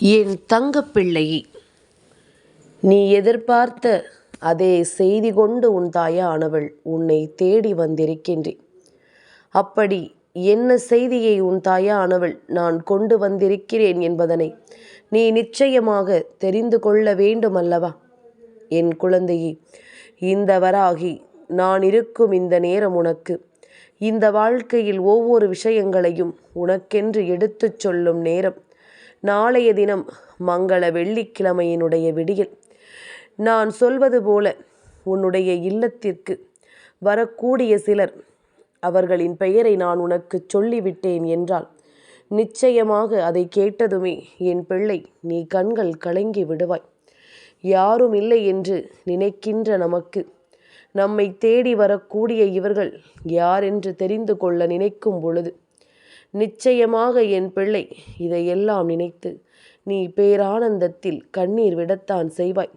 என் தங்கப்பிள்ளையே நீ எதிர்பார்த்த அதே செய்தி கொண்டு உன் தாயானவள் உன்னை தேடி வந்திருக்கின்றேன். அப்படி என்ன செய்தியை உன் தாயானவள் நான் கொண்டு வந்திருக்கிறேன் என்பதனை நீ நிச்சயமாக தெரிந்து கொள்ள வேண்டும் அல்லவா என் குழந்தையே இந்த வராகி நான் இருக்கும் இந்த நேரம் உனக்கு இந்த வாழ்க்கையில் ஒவ்வொரு விஷயங்களையும் உனக்கென்று எடுத்துச் சொல்லும் நேரம். நாளைய தினம் மங்கள வெள்ளிக்கிழமையினுடைய விடியல். நான் சொல்வது போல உன்னுடைய இல்லத்திற்கு வரக்கூடிய சிலர் அவர்களின் பெயரை நான் உனக்கு சொல்லிவிட்டேன் என்றால் நிச்சயமாக அதை கேட்டதுமே என் பிள்ளை நீ கண்கள் கலங்கி விடுவாய். யாரும் இல்லை என்று நினைக்கின்ற நமக்கு நம்மை தேடி வரக்கூடிய இவர்கள் யார் என்று தெரிந்து கொள்ள நினைக்கும் பொழுது நிச்சயமாக என் பிள்ளை இதையெல்லாம் நினைத்து நீ பேரானந்தத்தில் கண்ணீர் விடத்தான் செய்வாய்.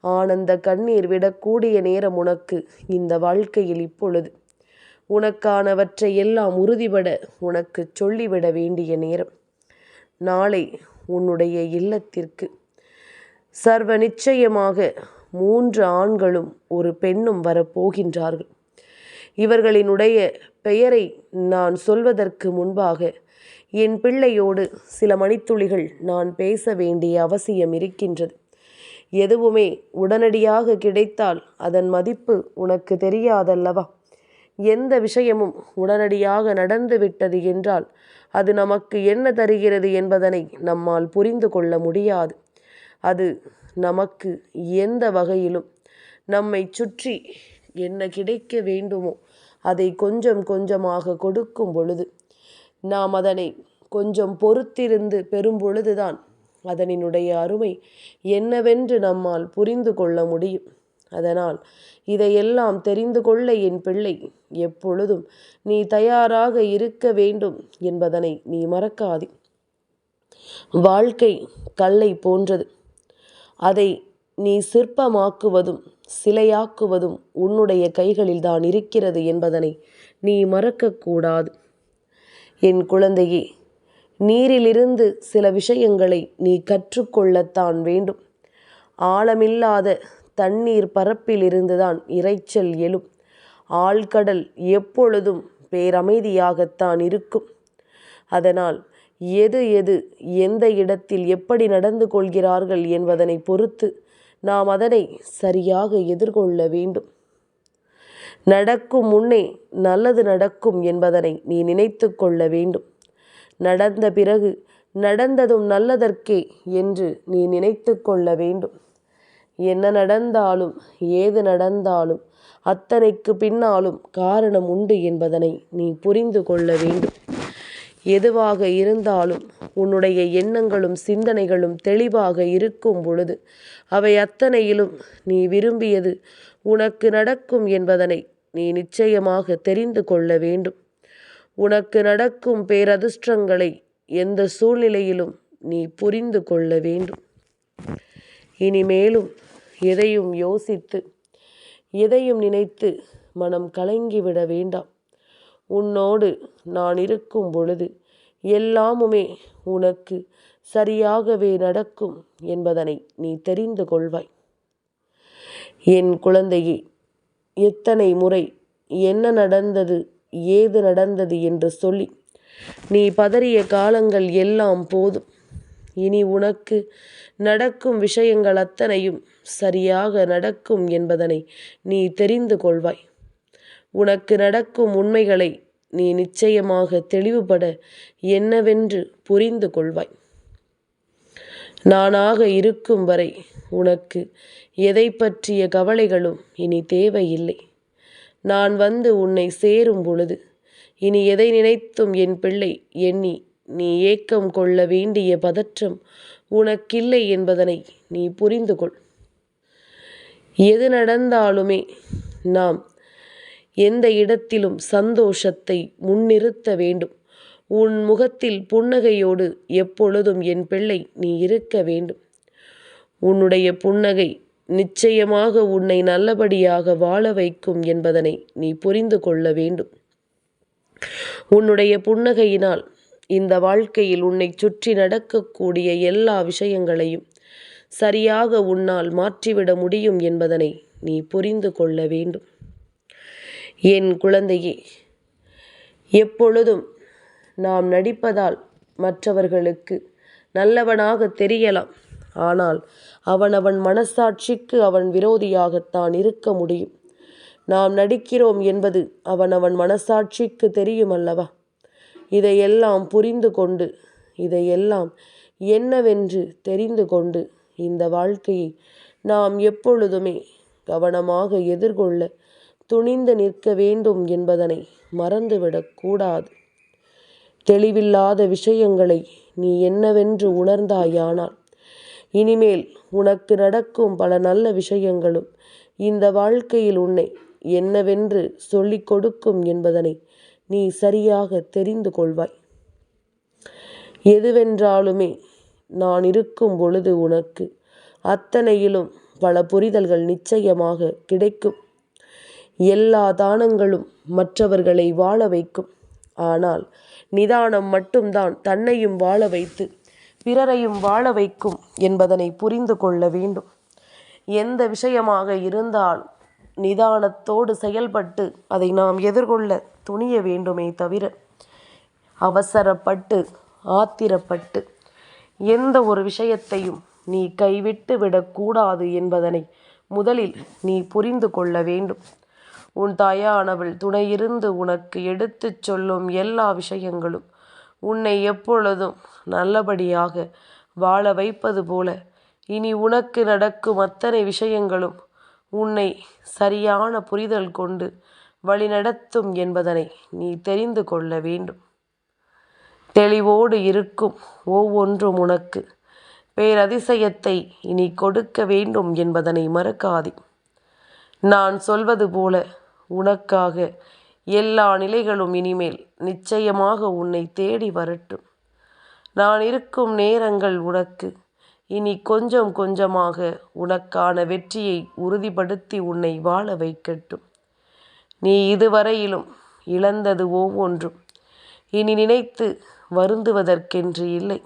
ஆனந்த கண்ணீர் விடக்கூடிய நேரம் உனக்கு இந்த வாழ்க்கையில் இப்பொழுது. உனக்கானவற்றை எல்லாம் உறுதிபட உனக்கு சொல்லிவிட வேண்டிய நேரம். நாளை உன்னுடைய இல்லத்திற்கு. சர்வ நிச்சயமாக மூன்று ஆண்களும் ஒரு பெண்ணும் வரப்போகின்றார்கள். இவர்களினுடைய பெயரை நான் சொல்வதற்கு முன்பாக என் பிள்ளையோடு சில மணித்துளிகள் நான் பேச வேண்டிய அவசியம் இருக்கின்றது. எதுவுமே உடனடியாக கிடைத்தால் அதன் மதிப்பு உனக்கு தெரியாதல்லவா? எந்த விஷயமும் உடனடியாக நடந்து விட்டது என்றால் அது நமக்கு என்ன தருகிறது என்பதனை நம்மால் புரிந்து கொள்ள முடியாது. அது நமக்கு எந்த வகையிலும் நம்மை சுற்றி என்ன கிடைக்க வேண்டுமோ அதை கொஞ்சம் கொஞ்சமாக கொடுக்கும் பொழுது நாம் அதனை கொஞ்சம் பொறுத்திருந்து பெறும் பொழுதுதான் அதனினுடைய அருமை என்னவென்று நம்மால் புரிந்து கொள்ள முடியும். அதனால் இதையெல்லாம் தெரிந்து கொள்ள என் பிள்ளை எப்பொழுதும் நீ தயாராக இருக்க வேண்டும் என்பதனை நீ மறக்காதே. வாழ்க்கை கல்லை போன்றது. அதை நீ சிற்பமாக்குவதும் சிலையாக்குவதும் உன்னுடைய கைகளில் தான் இருக்கிறது என்பதனை நீ மறக்கக்கூடாது. என் குழந்தையே நீரிலிருந்து சில விஷயங்களை நீ கற்றுக்கொள்ளத்தான் வேண்டும். ஆழமில்லாத தண்ணீர் பரப்பிலிருந்துதான் இறைச்சல் எழும். ஆழ்கடல் எப்பொழுதும் பேரமைதியாகத்தான் இருக்கும். அதனால் எது எது எந்த இடத்தில் எப்படி நடந்து கொள்கிறார்கள் என்பதனை பொறுத்து நாம் அதனை சரியாக எதிர்கொள்ள வேண்டும். நடக்கும் முன்னே நல்லது நடக்கும் என்பதனை நீ நினைத்து கொள்ள வேண்டும். நடந்த பிறகு நடந்ததும் நல்லதற்கே என்று நீ நினைத்து கொள்ள வேண்டும். என்ன நடந்தாலும் ஏது நடந்தாலும் அத்தனைக்கு பின்னாலும் காரணம் உண்டு என்பதனை நீ புரிந்து கொள்ள வேண்டும். எதுவாக இருந்தாலும் உன்னுடைய எண்ணங்களும் சிந்தனைகளும் தெளிவாக இருக்கும் பொழுது அவை அத்தனையிலும் நீ விரும்பியது உனக்கு நடக்கும் என்பதனை நீ நிச்சயமாக தெரிந்து கொள்ள வேண்டும். உனக்கு நடக்கும் பேரதிர்ஷ்டங்களை எந்த சூழ்நிலையிலும் நீ புரிந்து கொள்ள வேண்டும். இனிமேலும் எதையும் யோசித்து எதையும் நினைத்து மனம் கலங்கிவிட வேண்டாம். உன்னோடு நான் இருக்கும் பொழுது எல்லாமுமே உனக்கு சரியாகவே நடக்கும் என்பதனை நீ தெரிந்து கொள்வாய். என் குழந்தையே எத்தனை முறை என்ன நடந்தது ஏது நடந்தது என்று சொல்லி நீ பதறிய காலங்கள் எல்லாம் போதும். இனி உனக்கு நடக்கும் விஷயங்கள் அத்தனையும் சரியாக நடக்கும் என்பதனை நீ தெரிந்து கொள்வாய். உனக்கு நடக்கும் உண்மைகளை நீ நிச்சயமாக தெளிவுபட என்னவென்று புரிந்து கொள்வாய். நானாக இருக்கும் வரை உனக்கு எதை பற்றிய கவலைகளும் இனி தேவையில்லை. நான் வந்து உன்னை சேரும் பொழுது இனி எதை நினைத்தும் என் பிள்ளை எண்ணி நீ ஏக்கம் கொள்ள வேண்டிய பதற்றம் உனக்கில்லை என்பதனை நீ புரிந்து கொள் எது நடந்தாலுமே நாம் எந்த இடத்திலும் சந்தோஷத்தை முன்னிறுத்த வேண்டும். உன் முகத்தில் புன்னகையோடு எப்பொழுதும் என் பிள்ளை நீ இருக்க வேண்டும். உன்னுடைய புன்னகை நிச்சயமாக உன்னை நல்லபடியாக வாழ வைக்கும் என்பதனை நீ புரிந்து கொள்ள வேண்டும். உன்னுடைய புன்னகையினால் இந்த வாழ்க்கையில் உன்னை சுற்றி நடக்கக்கூடிய எல்லா விஷயங்களையும் சரியாக உன்னால் மாற்றிவிட முடியும் என்பதனை நீ புரிந்து கொள்ள வேண்டும். என் குழந்தையே எப்பொழுதும் நாம் நடிப்பதால் மற்றவர்களுக்கு நல்லவனாக தெரியலாம். ஆனால் அவனவன் மனசாட்சிக்கு அவன் விரோதியாகத்தான் இருக்க முடியும். நாம் நடிக்கிறோம் என்பது அவனவன் மனசாட்சிக்கு தெரியும் அல்லவா இதையெல்லாம் புரிந்து கொண்டு இதையெல்லாம் என்னவென்று தெரிந்து கொண்டு இந்த வாழ்க்கையை நாம் எப்பொழுதுமே கவனமாக எதிர்கொள்ள துணிந்து நிற்க வேண்டும் என்பதனை மறந்துவிடக் கூடாது. தெளிவில்லாத விஷயங்களை நீ என்னவென்று உணர்ந்தாயானால் இனிமேல் உனக்கு நடக்கும் பல நல்ல விஷயங்களும் இந்த வாழ்க்கையில் உன்னை என்னவென்று சொல்லிக் கொடுக்கும் என்பதனை நீ சரியாக தெரிந்து கொள்வாய். எதுவென்றாலுமே நான் இருக்கும் பொழுது உனக்கு அத்தனையிலும் பல புரிதல்கள் நிச்சயமாக கிடைக்கும். எல்லா தானங்களும் மற்றவர்களை வாழ வைக்கும். ஆனால் நிதானம் மட்டும்தான் தன்னையும் வாழ வைத்து பிறரையும் வாழ வைக்கும் என்பதனை புரிந்து கொள்ள வேண்டும். எந்த விஷயமாக இருந்தாலும் நிதானத்தோடு செயல்பட்டு அதை நாம் எதிர்கொள்ள துணிய வேண்டுமே தவிர அவசரப்பட்டு ஆத்திரப்பட்டு எந்த ஒரு விஷயத்தையும் நீ கைவிட்டு விடக்கூடாது என்பதனை முதலில் நீ புரிந்து கொள்ள வேண்டும். உன் தாயானவள் துணையிருந்து உனக்கு எடுத்துச் சொல்லும் எல்லா விஷயங்களும் உன்னை எப்பொழுதும் நல்லபடியாக வாழ வைப்பது போல. இனி உனக்கு நடக்கும் அத்தனை விஷயங்களும் உன்னை சரியான புரிதல் கொண்டு வழிநடத்தும் என்பதனை நீ தெரிந்து கொள்ள வேண்டும். தெளிவோடு இருக்கும் ஒவ்வொன்றும் உனக்கு பேரதிசயத்தை இனி கொடுக்க வேண்டும் என்பதனை மறக்காதே. நான் சொல்வது போல உனக்காக எல்லா நிலைகளும் இனிமேல் நிச்சயமாக உன்னை தேடி வரட்டும். நான் இருக்கும் நேரங்கள் உனக்கு இனி கொஞ்சம் கொஞ்சமாக உனக்கான வெற்றியை உறுதிப்படுத்தி உன்னை வாழ வைக்கட்டும். நீ இதுவரையிலும் இழந்தது ஒவ்வொன்றும் இனி நினைத்து வருந்துவதற்கென்று இல்லை.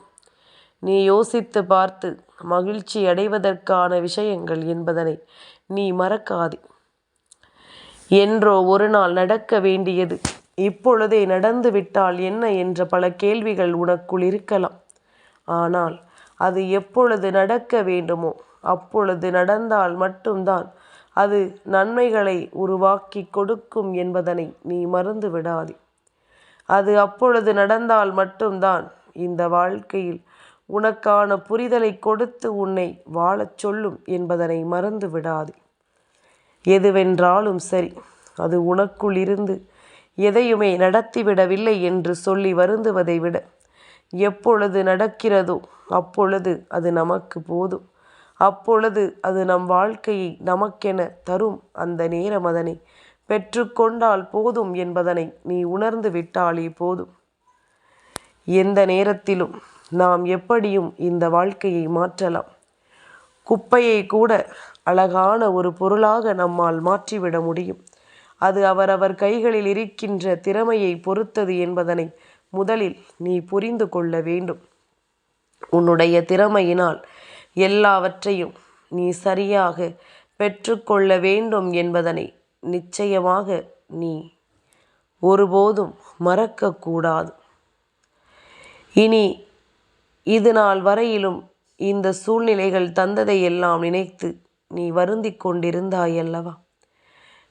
நீ யோசித்து பார்த்து மகிழ்ச்சி அடைவதற்கான விஷயங்கள் என்பதனை நீ மறக்காதே. என்றோ ஒரு நாள் நடக்க வேண்டியது. இப்பொழுதே நடந்து விட்டால் என்ன என்ற பல கேள்விகள் உனக்குள் இருக்கலாம். ஆனால் அது எப்பொழுது நடக்க வேண்டுமோ அப்பொழுது நடந்தால் மட்டும்தான் அது நன்மைகளை உருவாக்கி கொடுக்கும் என்பதனை நீ மறந்து விடாதே. அது அப்பொழுது நடந்தால் மட்டும்தான் இந்த வாழ்க்கையில் உனக்கான புரிதலை கொடுத்து உன்னை வாழச் சொல்லும் என்பதனை மறந்து விடாதே. எதுவென்றாலும் சரி அது உனக்குள் இருந்து எதையுமே நடத்திவிடவில்லை என்று சொல்லி வருந்துவதை விட எப்பொழுது நடக்கிறதோ அப்பொழுது அது நமக்கு போதும். அப்பொழுது அது நம் வாழ்க்கையை நமக்கென தரும் அந்த நேரம் அதனை பெற்றுக்கொண்டால் போதும் என்பதனை நீ உணர்ந்து விட்டாலே போதும். எந்த நேரத்திலும் நாம் எப்படியும் இந்த வாழ்க்கையை மாற்றலாம். குப்பையை கூட அழகான ஒரு பொருளாக நம்மால் மாற்றிவிட முடியும். அது அவரவர் கைகளில் இருக்கின்ற திறமையை பொறுத்தது என்பதனை முதலில் நீ புரிந்து கொள்ள வேண்டும். உன்னுடைய திறமையினால் எல்லாவற்றையும் நீ சரியாக பெற்றுக்கொள்ள வேண்டும் என்பதனை நிச்சயமாக நீ ஒருபோதும் மறக்கக்கூடாது. இனி இது நாள் வரையிலும் இந்த சூழ்நிலைகள் தந்ததை எல்லாம் நினைத்து நீ வருந்தி கொண்டிருந்தாயல்லவா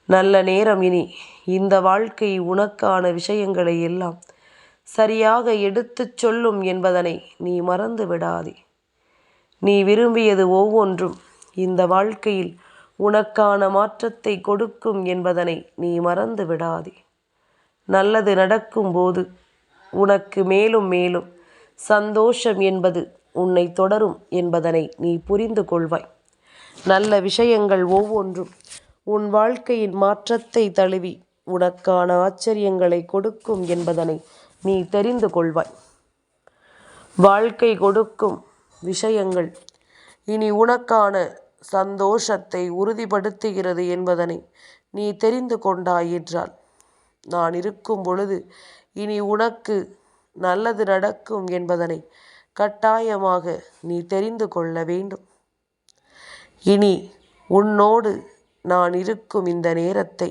நல்ல நேரம் இனி. இந்த வாழ்க்கை உனக்கான விஷயங்களை எல்லாம் சரியாக எடுத்துச் சொல்லும் என்பதனை நீ மறந்து விடாதே. நீ விரும்பியது ஒவ்வொன்றும் இந்த வாழ்க்கையில் உனக்கான மாற்றத்தை கொடுக்கும் என்பதனை நீ மறந்து விடாதே. நல்லது நடக்கும்போது உனக்கு மேலும் மேலும் சந்தோஷம் என்பது உன்னை தொடரும் என்பதனை நீ புரிந்து கொள்வாய். நல்ல விஷயங்கள் ஒவ்வொன்றும். உன் வாழ்க்கையின் மாற்றத்தை தழுவி உனக்கான ஆச்சரியங்களை கொடுக்கும் என்பதனை நீ தெரிந்து கொள்வாய். வாழ்க்கை கொடுக்கும் விஷயங்கள் இனி உனக்கான சந்தோஷத்தை உறுதிப்படுத்துகிறது என்பதனை நீ தெரிந்து கொண்டாய் என்றால் நான் இருக்கும் பொழுது இனி உனக்கு நல்லது நடக்கும் என்பதனை கட்டாயமாக நீ தெரிந்து கொள்ள வேண்டும். இனி உன்னோடு நான் இருக்கும் இந்த நேரத்தை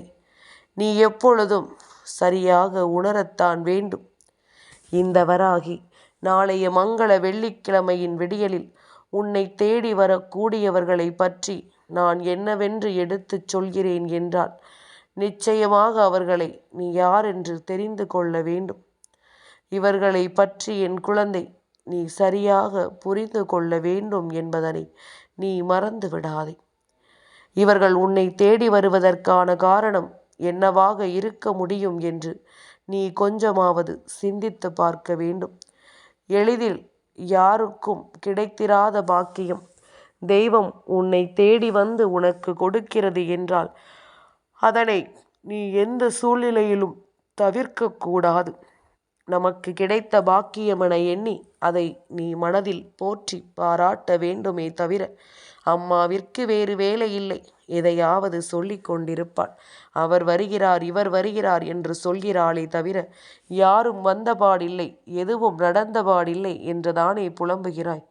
நீ எப்பொழுதும் சரியாக உணரத்தான் வேண்டும். இந்த வராகி நாளைய மங்கள வெள்ளிக்கிழமையின் விடியலில் உன்னை தேடி வரக்கூடியவர்களை பற்றி நான் என்னவென்று எடுத்துச் சொல்கிறேன் என்றால் நிச்சயமாக அவர்களை நீ யாரென்று தெரிந்து கொள்ள வேண்டும். இவர்களை பற்றி என் குழந்தை நீ சரியாக புரிந்து கொள்ள வேண்டும் என்பதனை நீ மறந்து விடாதே. இவர்கள் உன்னை தேடி வருவதற்கான காரணம் என்னவாக இருக்க முடியும் என்று நீ கொஞ்சமாவது சிந்தித்து பார்க்க வேண்டும். எளிதில் யாருக்கும் கிடைத்திராத பாக்கியம். தெய்வம் உன்னை தேடி வந்து உனக்கு கொடுக்கிறது என்றால் அதனை நீ எந்த சூழ்நிலையிலும் தவிர்க்கக்கூடாது. நமக்கு கிடைத்த பாக்கியமென எண்ணி அதை நீ மனதில் போற்றி பாராட்ட வேண்டுமே தவிர அம்மாவிற்கு வேறு வேலை இல்லை. எதையாவது சொல்லிக் கொண்டிருப்பாள். அவர் வருகிறார் இவர் வருகிறார் என்று சொல்கிறாளே தவிர யாரும் வந்தபாடில்லை எதுவும் நடந்தபாடில்லை என்றுதானே புலம்புகிறாய்.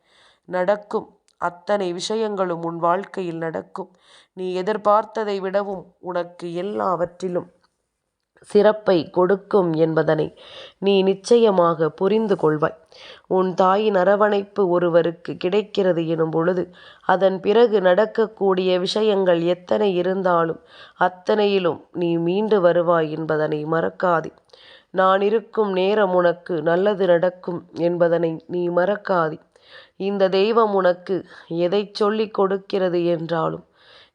நடக்கும். அத்தனை விஷயங்களும் உன் வாழ்க்கையில் நடக்கும். நீ எதிர்பார்த்ததை விடவும் உனக்கு எல்லாவற்றிலும் சிறப்பை கொடுக்கும் என்பதனை நீ நிச்சயமாக புரிந்து கொள்வாய். உன் தாயின் அரவணைப்பு ஒருவருக்கு கிடைக்கிறது எனும் பொழுது அதன் பிறகு நடக்கக்கூடிய விஷயங்கள் எத்தனை இருந்தாலும் அத்தனையிலும் நீ மீண்டு வருவாய் என்பதனை மறக்காதே. நான் இருக்கும் நேரம் உனக்கு நல்லது நடக்கும் என்பதனை நீ மறக்காதே. இந்த தெய்வம் உனக்கு எதை சொல்லிக் கொடுக்கிறது என்றாலும்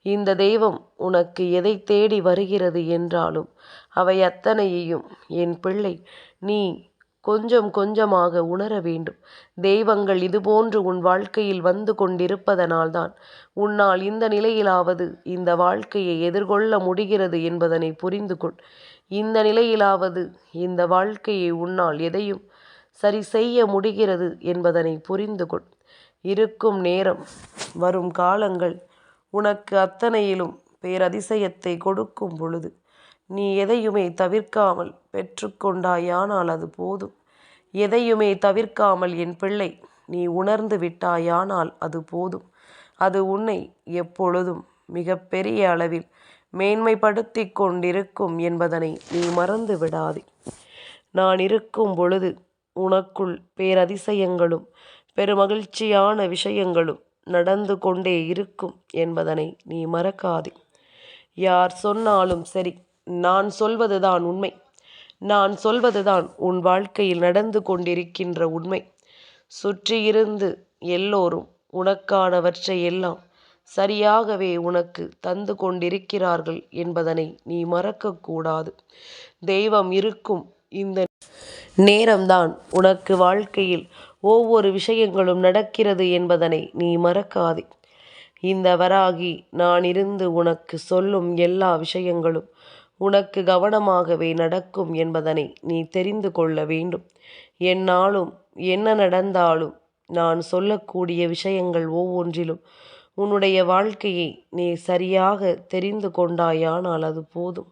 இந்த தெய்வம் உனக்கு எதை தேடி வருகிறது என்றாலும் அவை அத்தனையையும் என் பிள்ளை நீ கொஞ்சம் கொஞ்சமாக உணர வேண்டும். தெய்வங்கள் இதுபோன்று உன் வாழ்க்கையில் வந்து கொண்டிருப்பதனால்தான் உன்னால் இந்த நிலையிலாவது இந்த வாழ்க்கையை எதிர்கொள்ள முடிகிறது என்பதனை புரிந்து கொள். இந்த நிலையிலாவது இந்த வாழ்க்கையை உன்னால் எதையும் சரி செய்ய முடிகிறது என்பதனை புரிந்து கொள். இருக்கும் நேரம் வரும் காலங்கள் உனக்கு அத்தனையிலும் பேரதிசயத்தை கொடுக்கும் பொழுது நீ எதையுமே தவிர்க்காமல் பெற்றுக்கொண்டாயானால் அது போதும். எதையுமே தவிர்க்காமல் என் பிள்ளை நீ உணர்ந்து விட்டாயானால் அது போதும். அது உன்னை எப்பொழுதும் மிக பெரிய அளவில் மேன்மைப்படுத்தி கொண்டிருக்கும் என்பதனை நீ மறந்து விடாதே. நான் இருக்கும் பொழுது உனக்குள் பேரதிசயங்களும் பெருமகிழ்ச்சியான விஷயங்களும் நடந்து கொண்டே இருக்கும் என்பதனை நீ மறக்காதே. யார் சொன்னாலும் சரி நான் சொல்வதுதான் உண்மை. நான் சொல்வதுதான் உன் வாழ்க்கையில் நடந்து கொண்டிருக்கின்ற உண்மை. சுற்றியிருந்து எல்லோரும் உனக்கானவற்றை எல்லாம் சரியாகவே உனக்கு தந்து கொண்டிருக்கிறார்கள் என்பதனை நீ மறக்கக்கூடாது. தெய்வம் இருக்கும் இந்த நேரம்தான் உனக்கு வாழ்க்கையில் ஒவ்வொரு விஷயங்களும் நடக்கிறது என்பதனை நீ மறக்காதே. இந்த வராகி நான் இருந்து உனக்கு சொல்லும் எல்லா விஷயங்களும் உனக்கு கவனமாகவே நடக்கும் என்பதனை நீ தெரிந்து கொள்ள வேண்டும். என்னாலும் என்ன நடந்தாலும் நான் சொல்லக்கூடிய விஷயங்கள் ஒவ்வொன்றிலும் உன்னுடைய வாழ்க்கையை நீ சரியாக தெரிந்து கொண்டாயானால் அது போதும்.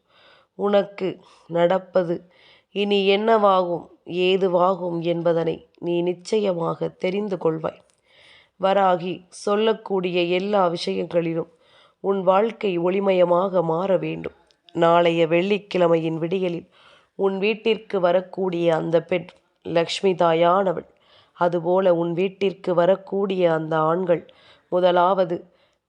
உனக்கு நடப்பது இனி என்னவாகும்? ஏதுவாகும் என்பதனை நீ நிச்சயமாக தெரிந்து கொள்வாய். வராகி சொல்லக்கூடிய எல்லா விஷயங்களிலும் உன் வாழ்க்கை ஒளிமயமாக மாற வேண்டும். நாளைய வெள்ளிக்கிழமையின் விடியலில் உன் வீட்டிற்கு வரக்கூடிய அந்த பெண் லக்ஷ்மி தாயானவள் அதுபோல உன் வீட்டிற்கு வரக்கூடிய அந்த ஆண்கள் முதலாவது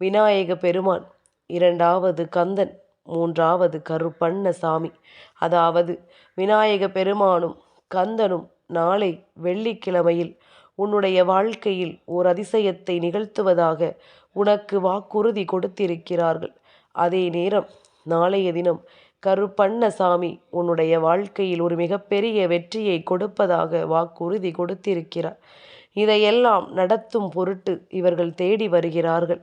விநாயக பெருமான் இரண்டாவது கந்தன் மூன்றாவது கருப்பண்ண சாமி அதாவது விநாயக பெருமானும் கந்தனும் நாளை வெள்ளிக்கிழமையில் உன்னுடைய வாழ்க்கையில் ஓர் அதிசயத்தை நிகழ்த்துவதாக உனக்கு வாக்குறுதி கொடுத்திருக்கிறார்கள். அதே நேரம் நாளைய தினம் கருப்பண்ணசாமி உன்னுடைய வாழ்க்கையில் ஒரு மிகப்பெரிய வெற்றியை கொடுப்பதாக வாக்குறுதி கொடுத்திருக்கிறார். இதையெல்லாம் நடத்தும் பொருட்டு இவர்கள் தேடி வருகிறார்கள்.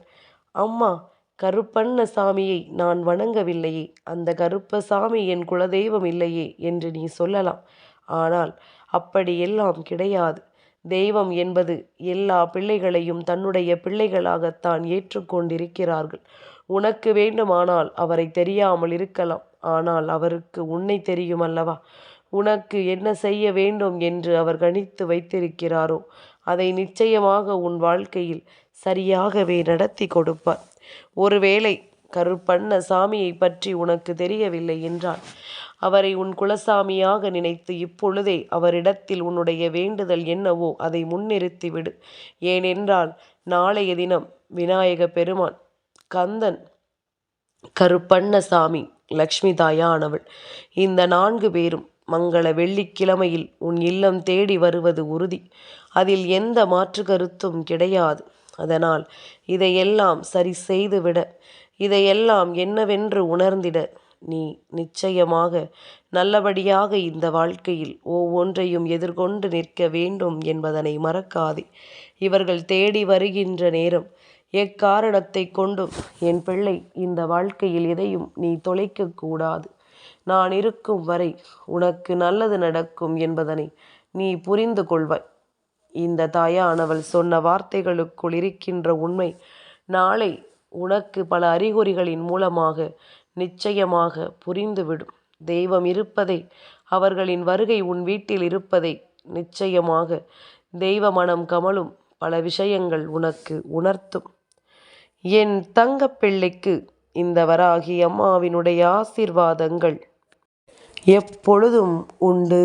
அம்மா கருப்பண்ணசாமியை நான் வணங்கவில்லையே. அந்த கருப்பசாமி என் குலதெய்வம் இல்லையே என்று நீ சொல்லலாம். ஆனால் அப்படியெல்லாம் கிடையாது. தெய்வம் என்பது எல்லா பிள்ளைகளையும் தன்னுடைய பிள்ளைகளாகத்தான் ஏற்றுக்கொண்டிருக்கிறார்கள். உனக்கு வேண்டுமானால் அவரை தெரியாமல் இருக்கலாம். ஆனால் அவருக்கு உன்னை தெரியும் அல்லவா உனக்கு என்ன செய்ய வேண்டும் என்று அவர் கணித்து வைத்திருக்கிறாரோ அதை நிச்சயமாக உன் வாழ்க்கையில் சரியாகவே நடத்தி கொடுப்பார். ஒருவேளை கருப்பண்ண சாமியை பற்றி உனக்கு தெரியவில்லை என்றால் அவரை உன் குலசாமியாக நினைத்து இப்பொழுதே அவரிடத்தில் உன்னுடைய வேண்டுதல் என்னவோ அதை முன்னிறுத்திவிடு. ஏனென்றால் நாளைய தினம் விநாயக பெருமான் கந்தன் கருப்பண்ணசாமி லக்ஷ்மி தாயானவள் இந்த நான்கு பேரும் மங்கள வெள்ளிக்கிழமையில் உன் இல்லம் தேடி வருவது உறுதி. அதில் எந்த மாற்று கருத்தும் கிடையாது. அதனால் இதையெல்லாம் சரி செய்துவிட இதையெல்லாம் என்னவென்று உணர்ந்திட நீ நிச்சயமாக நல்லபடியாக இந்த வாழ்க்கையில் ஒவ்வொன்றையும் எதிர்கொண்டு நிற்க வேண்டும் என்பதனை மறக்காதே. இவர்கள் தேடி வருகின்ற நேரம் எக்காரணத்தை கொண்டும் என் பிள்ளை இந்த வாழ்க்கையில் எதையும் நீ தொலைக்கக்கூடாது நான் இருக்கும் வரை உனக்கு நல்லது நடக்கும் என்பதனை நீ புரிந்து கொள்வாய். இந்த தாயானவள் சொன்ன வார்த்தைகளுக்குள் இருக்கின்ற உண்மை நாளை உனக்கு பல அறிகுறிகளின் மூலமாக நிச்சயமாக புரிந்துவிடும். தெய்வம் இருப்பதை அவர்களின் வருகை உன் வீட்டில் இருப்பதை நிச்சயமாக தெய்வ மனம் கமலும் பல விஷயங்கள் உனக்கு உணர்த்தும். என் தங்கப்பிள்ளைக்கு இந்த வராகி அம்மாவினுடைய ஆசீர்வாதங்கள் எப்பொழுதும் உண்டு.